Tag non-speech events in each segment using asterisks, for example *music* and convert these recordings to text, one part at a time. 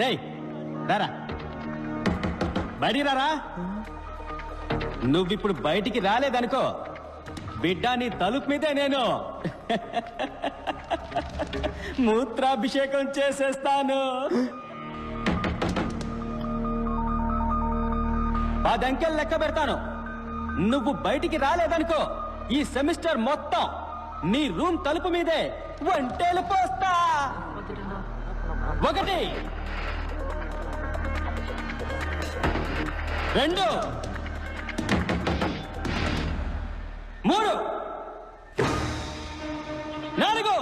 రేయ్ రారా. బయటికి రారా. నువ్విప్పుడు బయటికి రాలేదనుకో బిడ్డ నీ తలుపు మీదే నేను. *laughs* మూత్రాభిషేకం చేసేస్తాను. పదంకెలు లెక్క పెడతాను. నువ్వు బయటికి రాలేదనుకో ఈ సెమిస్టర్ మొత్తం నీ రూమ్ తలుపు మీదే వంటేలు పోస్తా. ఒకటి. రెండు. మూడు. నాలుగు.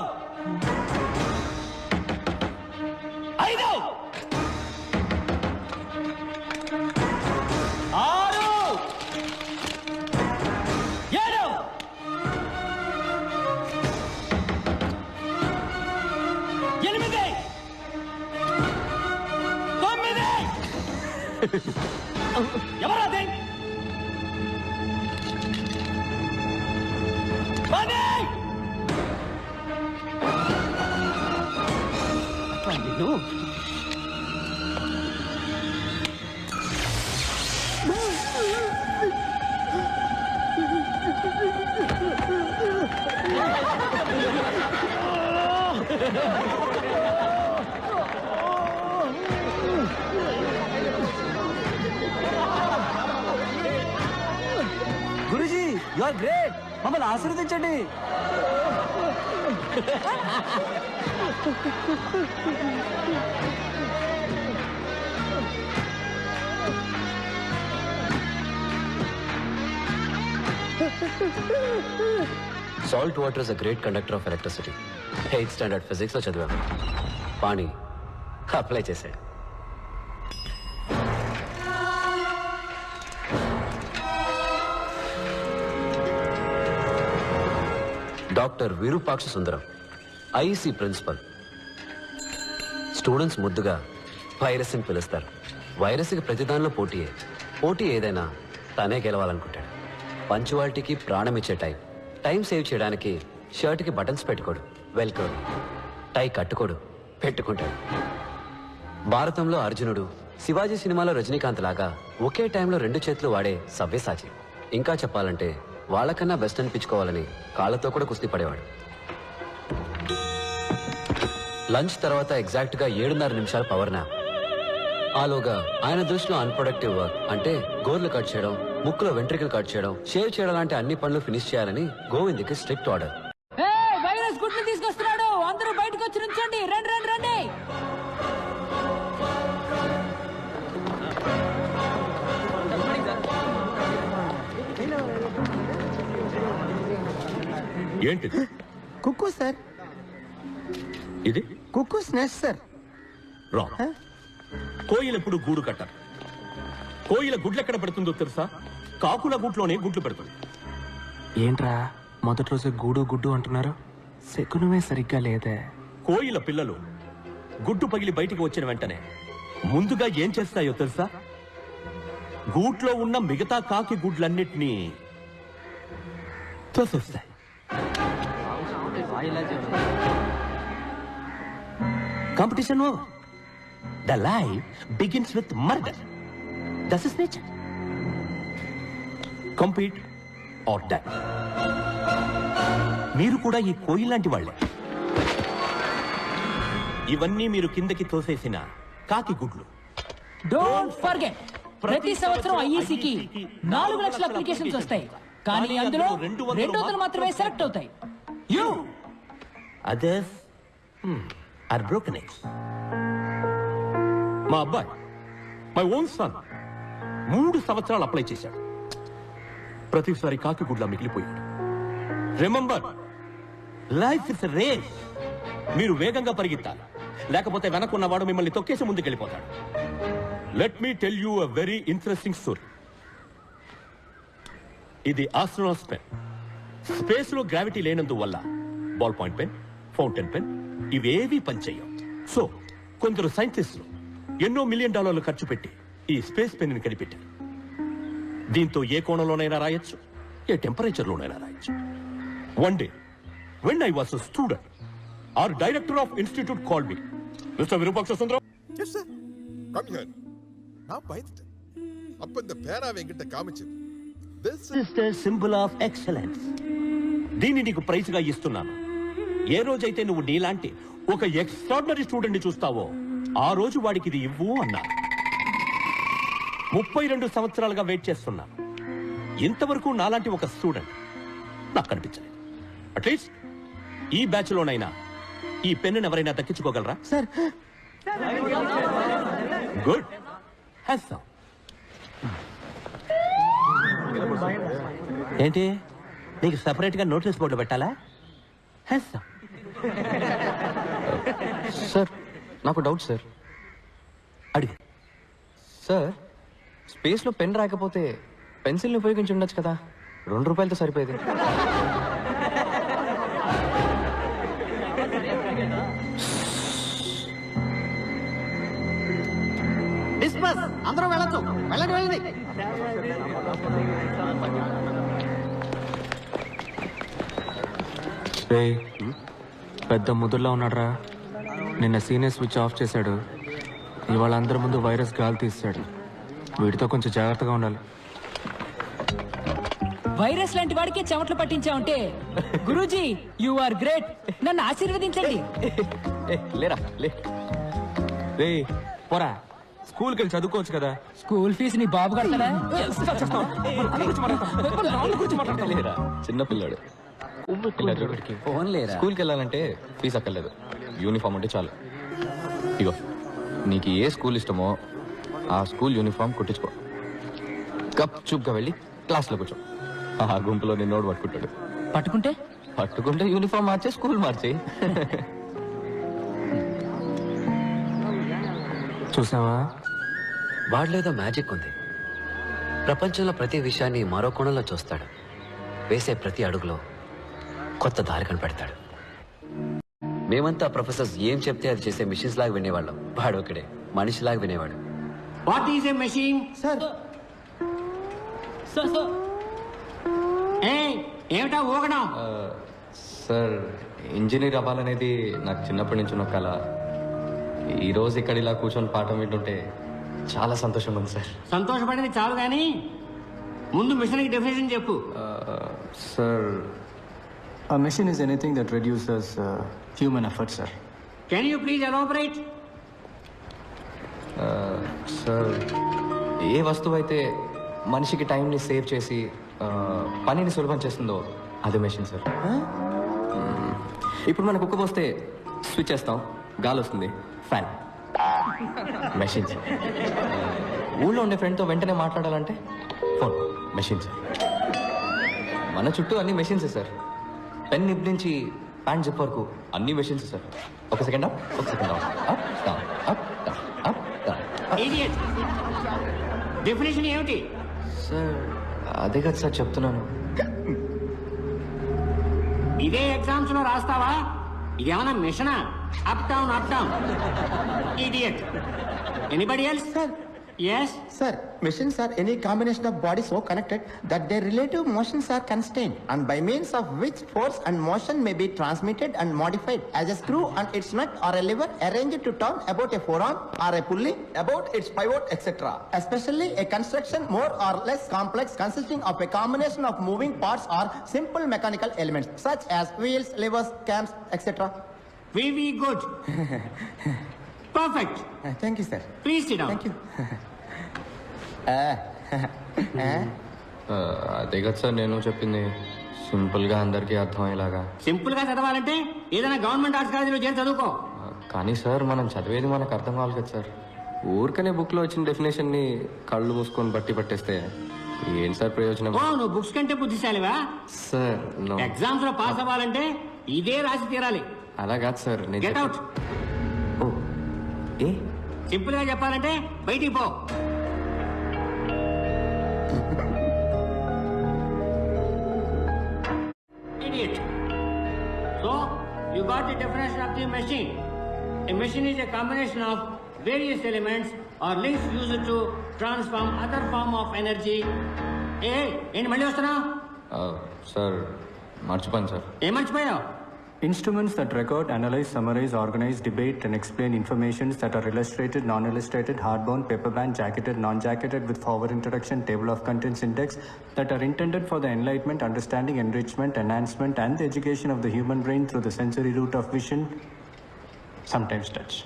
ఐదు. ఆరు. ఏడు. ఎనిమిది. తొమ్మిది. *laughs* యు ఆర్ గ్రేట్ మమ్మల్ని ఆశీర్వదించండి. Salt water is a great conductor of electricity eighth standard ఫిజిక్స్లో చదివాను పాణి అప్లై చేశాడు doctor Virupaksha Sundaram IC principal. Students ముద్దుగా వైరస్ అని పిలుస్తారు. వైరస్కి ప్రతిదానిలో పోటీయే. పోటీ ఏదైనా తనే గెలవాలనుకుంటాడు. పంచువాలిటీకి ప్రాణం ఇచ్చే టైం. టైం సేవ్ చేయడానికి షర్ట్కి బటన్స్ పెట్టుకోడు. వెల్కోడు. టై కట్టుకోడు. పెట్టుకుంటాడు. భారతంలో అర్జునుడు శివాజీ సినిమాలో రజనీకాంత్ లాగా ఒకే టైంలో రెండు చేతులు వాడే సవ్యసాచి. ఇంకా చెప్పాలంటే వాళ్ళకన్నా బెస్ట్ అనిపించుకోవాలని కాళ్ళతో కూడా కుస్తీ పడేవాడు. లంచ్ తర్వాత ఎగ్జాక్ట్గా ఏడున్నర నిమిషాల పవర్ నాప్ ఆలోగా ఆయన దృష్టిలో అన్ప్రొడక్టివ్ వర్క్ అంటే గోర్లు కట్ చేయడం ముక్కులో వెంట్రికలు కట్ చేయడం షేవ్ చేయడం లాంటి అన్ని పనులు ఫినిష్ చేయాలని గోవింద్కి స్ట్రిక్ట్ ఆర్డర్ ఏంటిది? కుక్కు సార్. ఇది? కుక్కు స్నాష్ సార్. రాంగ్ కోయిల ఎప్పుడు గూడు కట్టరు కోయిల గుడ్లు ఎక్కడ పెడుతుందో తెలుసా? కాకుల గుట్లోనే గుడ్లు పెడుతుంది. ఏంట్రా? మొదటి రోజు గూడు గుడ్డు అంటున్నారు. శకునమే సరిగ్గా లేదే. కోయిల పిల్లలు గుడ్డు పగిలి బయటికి వచ్చిన వెంటనే ముందుగా ఏం చేస్తాయో తెలుసా? గూట్లో ఉన్న మిగతా కాకి గుడ్లన్నిటినీ తోసేస్తాయి. Competition the life begins with murder this is nature compete or die మీరు కూడా ఈ కోయిల్ లాంటి వాళ్ళే. ఇవన్నీ మీరు కిందకి తోసేసిన కాకి గుడ్లు. డోంట్ ఫర్గెట్ ప్రతి సంవత్సరం ఐఈసీకి నాలుగు లక్షల అప్లికేషన్స్ వస్తాయి. కానీ అందులో రెండు వందలు మాత్రమే సెలెక్ట్ అవుతాయి. You others are broken eggs మా అబ్బాయి మై ఓన్ సన్ మూడు సంవత్సరాలు అప్లై చేశాడు. ప్రతిసారి కాకిగుడ్లా మిగిలిపోయాడు. రిమెంబర్ లైఫ్ ఇస్ రేస్ మీరు వేగంగా పరిగెత్తాలి. లేకపోతే వెనకున్నవాడు మిమ్మల్ని తొక్కేసి ముందుకెళ్ళిపోతాడు. Let me tell you a very interesting story ఇది ఆస్ట్రోనాస్ పెన్ స్పేస్లో గ్రావిటీ లేనందువల్ల ball point pen fountain pen ఇవేవి పనిచేయవు సో కొందరు సైంటిస్టులు ఎన్నో మిలియన్ డాలర్లు ఖర్చు పెట్టి ఈ స్పేస్ పెన్ ని కనిపెట్టారు దీంతో ఏ కోణంలోనైనా రాయొచ్చు ఏ టెంపరేచర్ లోనైనా రాయొచ్చు one day when I was student our director of institute call me mister Virupaksha Sundaram come here நான் பயந்துட்டேன் அப்ப இந்த பேனாவை என்கிட்ட காமிச்சது This is is the symbol of excellence దీన్ని నీకు ప్రైజ్ గా ఇస్తున్నాను ఏ రోజైతే నువ్వు నీలాంటి ఒక ఎక్స్ట్రాడినరీ స్టూడెంట్ని చూస్తావో ఆ రోజు వాడికి ఇది ఇవ్వు అన్నా. ముప్పై రెండు సంవత్సరాలుగా వెయిట్ చేస్తున్నాను ఇంతవరకు నాలాంటి ఒక స్టూడెంట్ నాకు కనిపించలేదు. అట్లీస్ట్ ఈ బ్యాచ్ లోనైనా ఈ పెన్నును ఎవరైనా దక్కించుకోగలరా? సార్. గుడ్ ఏంటి? నీకు సెపరేట్గా నోటీస్ బోర్డు పెట్టాలా? హ్యాస్ సార్ నాకు డౌట్ సార్. అడిగి. సార్ స్పేస్లో పెన్ రాకపోతే పెన్సిల్ని ఉపయోగించి ఉండొచ్చు కదా. రెండు రూపాయలతో సరిపోయేది. డిస్పస్ అందరూ వెళ్ళొచ్చు. వెళ్ళండి వెళ్ళండి. రే పెద్ద ముదుర్లో ఉన్నాడురా. నిన్న సీనియర్ స్విచ్ ఆఫ్ చేశాడు. ఇవాళ అందరి ముందు వైరస్ గాలి తీస్తాడు. వీటితో కొంచెం జాగ్రత్తగా ఉండాలి. వైరస్ లాంటి వాడికి చెమటలు పట్టించావంటే గురూజీ యు ఆర్ గ్రేట్ నన్ను ఆశీర్వదించండి. ఏ, లేరా లే. రే పోరా. స్కూల్కి వెళ్ళి చదువుకోవచ్చు కదా. స్కూల్ ఫీజు నీ బాబు కడతాడా? లేరా చిన్న పిల్లాడు. ఫోన్ లేరా స్కూల్కి వెళ్ళాలంటే ఫీజు అక్కర్లేదు. యూనిఫామ్ ఉంటే చాలు. ఇగో నీకు ఏ స్కూల్ ఇష్టమో ఆ స్కూల్ యూనిఫామ్ కుట్టించుకో. కప్ చూప్గా వెళ్ళి క్లాస్లో కూర్చో. ఆ గుంపులో నిన్నోడు పట్టుకుంటాడు. పట్టుకుంటే? పట్టుకుంటే యూనిఫామ్ మార్చే స్కూల్ మార్చే. చూసావా వాడిలేదో మ్యాజిక్ ఉంది. ప్రపంచంలో ప్రతి విషయాన్ని మరో కోణంలో చూస్తాడు. వేసే ప్రతి అడుగులో కొత్త దారి కనిపెడతాడు మేమంతా ప్రొఫెసర్స్ ఏం చెప్తే అది చేసే మిషన్స్ లాగా వినేవాళ్ళం. వాడు ఒకడే మనిషిలాగా వినేవాడు. What is a machine sir so so ఏమిటా ఊగడం? సార్ ఇంజనీర్ అవ్వాలనేది నాకు చిన్నప్పటి నుంచి ఉన్న కళ. ఈ రోజు ఇక్కడ ఇలా కూర్చొని పాఠం వింటుంటే చాలా సంతోషంగా ఉంది సార్. సంతోషపడింది చాలు గాని ముందు మిషన్కి డెఫినేషన్ చెప్పు sir A machine is anything that reduces uh, human effort, sir. Can you please elaborate sir ఏ వస్తువు అయితే మనిషికి టైంని సేవ్ చేసి పనిని సులభం చేస్తుందో అది మెషిన్ సార్. ఇప్పుడు మనకు కుక్క పోస్తే స్విచ్ చేస్తాం. గాలి వస్తుంది. ఫ్యాన్ మెషిన్ సార్ ఊళ్ళో ఉండే ఫ్రెండ్తో వెంటనే మాట్లాడాలంటే ఫోన్ మెషిన్ సార్ మన చుట్టూ అన్ని మెషిన్సే సార్ పెన్ నిప్ నుంచి ప్యాంట్ జిప్ వరకు అన్ని మెషిన్స్ సార్. ఒక సెకండ్ అప్ ఒక second up up down up down up down idiot definition ఏమిటి? సార్ అదే కదా సార్ చెప్తున్నాను. ఇదే ఎగ్జామ్స్లో రాస్తావా? ఇదేమన్నా మిషనా? Up down up down idiot anybody else Sir. Yes? Sir, machines are any combination of bodies so connected that their relative motions are constrained and by means of which force and motion may be transmitted and modified as a screw and its nut or a lever arranged to turn about a forearm or a pulley about its pivot etc. Especially a construction more or less complex consisting of a combination of moving parts or simple mechanical elements such as wheels, levers, cams etc. Very good. *laughs* Perfect. Thank you, sir. Please sit down. Thank you. *laughs* *laughs* ఆ, అదే కదా sir నేను చెప్పింది. సింపుల్గా అందరికీ అర్థమయ్యేలాగా. సింపుల్గా చదవాలంటే ఏదైనా గవర్నమెంట్ ఆర్ట్స్ కాలేజీలో చేరి చదువుకో. కానీ సార్ మనం చదివేది మనకు అర్థం కావాలి కదా సార్. ఊరికనే బుక్లో వచ్చిన డెఫినేషన్ని కళ్ళు మూసుకొని బట్టి పట్టేస్తే ఏం సార్ ప్రయోజనం? ఓ నువ్వు బుక్స్ కంటే బుద్ధిశాలివా? Sir no. ఎగ్జామ్స్లో పాస్ అవ్వాలంటే ఇదే రాసి తీరాలి. అలా కాదు సార్ గెట్ అవుట్. చెప్పేది- ఓ ఏ? సింపుల్గా చెప్పాలంటే బయటికి పో. Idiot. So, you got the definition of the machine. A machine is a combination of various elements or links used to transform other form of energy. ఏ ఏంటి మళ్ళీ వస్తున్నావు ఆ, సార్ మర్చిపోయాను సార్ ఏం మర్చిపోయావు Instruments that record, analyze, summarize, organize, debate, and explain informations that are illustrated, non-illustrated, hardbound, paperbound, jacketed, non-jacketed with forward introduction, table of contents index that are intended for the enlightenment, understanding, enrichment, enhancement, and the education of the human brain through the sensory route of vision, sometimes touch.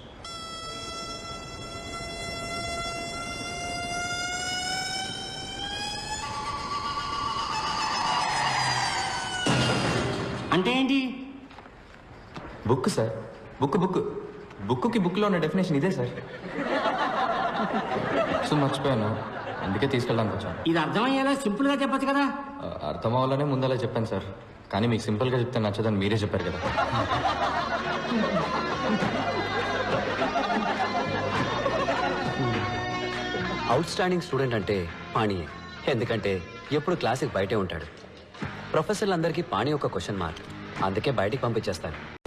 అంటే ఏంటి book sir. Book book. బుక్కి బుక్లో ఉన్న definition ఇదే sir. So మర్చిపోయాను. అందుకే తీసుకెళ్ళడానికి వచ్చాను ఇది అర్థమయ్యేలా సింపుల్గా చెప్పొచ్చు కదా? అర్థం అవ్వాలనే ముందలా చెప్పాను సార్. కానీ మీకు సింపుల్గా చెప్తే నచ్చదని మీరే చెప్పారు కదా. అవుట్ స్టాండింగ్ స్టూడెంట్ అంటే పాణియే. ఎందుకంటే ఎప్పుడు క్లాసిక్ బయటే ఉంటాడు. ప్రొఫెసర్లందరికీ పాణి ఒక క్వశ్చన్ మార్క్ అందుకే బయటికి పంపించేస్తారు